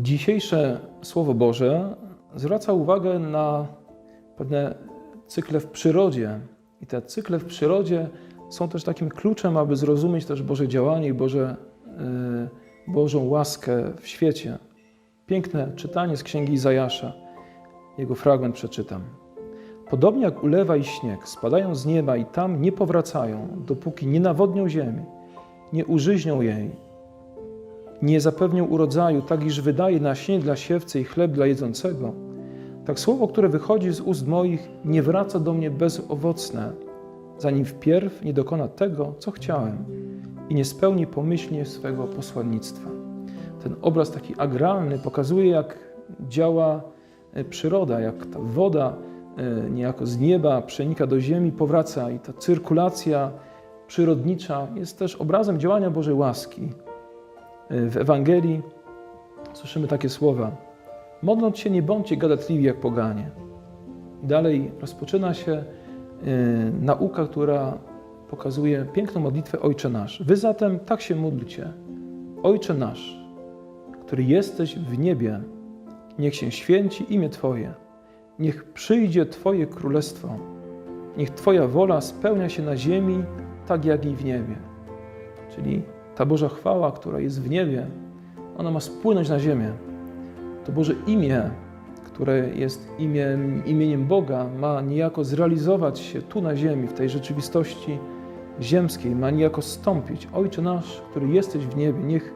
Dzisiejsze Słowo Boże zwraca uwagę na pewne cykle w przyrodzie. I te cykle w przyrodzie są też takim kluczem, aby zrozumieć też Boże działanie i Boże, yy, Bożą łaskę w świecie. Piękne czytanie z Księgi Izajasza. Jego fragment przeczytam. Podobnie jak ulewa i śnieg spadają z nieba i tam nie powracają, dopóki nie nawodnią ziemi, nie użyźnią jej, nie zapewnią urodzaju, tak iż wydaje nasienie dla siewcy i chleb dla jedzącego, tak słowo, które wychodzi z ust moich, nie wraca do mnie bezowocne, zanim wpierw nie dokona tego, co chciałem i nie spełni pomyślnie swego posłannictwa. Ten obraz taki agralny pokazuje, jak działa e, przyroda, jak ta woda e, niejako z nieba przenika do ziemi, powraca i ta cyrkulacja przyrodnicza jest też obrazem działania Bożej łaski. W Ewangelii słyszymy takie słowa: Modląc się, nie bądźcie gadatliwi jak poganie. Dalej rozpoczyna się y, nauka, która pokazuje piękną modlitwę Ojcze Nasz. Wy zatem tak się módlcie. Ojcze Nasz, który jesteś w niebie, niech się święci imię Twoje. Niech przyjdzie Twoje królestwo. Niech Twoja wola spełnia się na ziemi, tak jak i w niebie. Czyli ta Boża chwała, która jest w niebie, ona ma spłynąć na ziemię. To Boże imię, które jest imieniem, imieniem Boga, ma niejako zrealizować się tu na ziemi, w tej rzeczywistości ziemskiej, ma niejako stąpić. Ojcze nasz, który jesteś w niebie, niech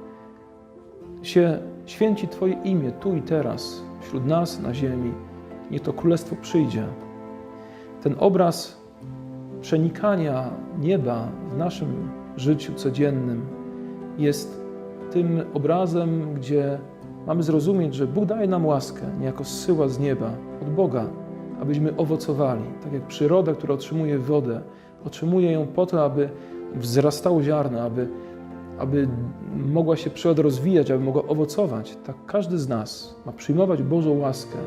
się święci Twoje imię tu i teraz, wśród nas na ziemi. Niech to królestwo przyjdzie. Ten obraz przenikania nieba w naszym życiu codziennym jest tym obrazem, gdzie mamy zrozumieć, że Bóg daje nam łaskę, niejako zsyła z nieba, od Boga, abyśmy owocowali. Tak jak przyroda, która otrzymuje wodę, otrzymuje ją po to, aby wzrastało ziarno, aby, aby mogła się przyroda rozwijać, aby mogła owocować. Tak każdy z nas ma przyjmować Bożą łaskę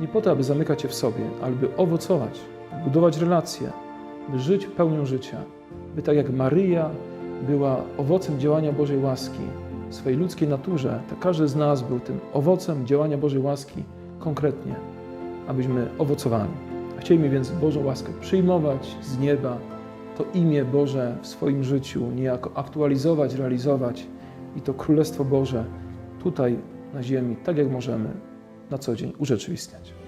nie po to, aby zamykać się w sobie, ale by owocować, budować relacje, by żyć pełnią życia, by tak jak Maryja była owocem działania Bożej łaski w swojej ludzkiej naturze, tak każdy z nas był tym owocem działania Bożej łaski konkretnie, abyśmy owocowali. Chcielibyśmy więc Bożą łaskę przyjmować z nieba, to imię Boże w swoim życiu niejako aktualizować, realizować i to Królestwo Boże tutaj na ziemi, tak jak możemy na co dzień urzeczywistniać.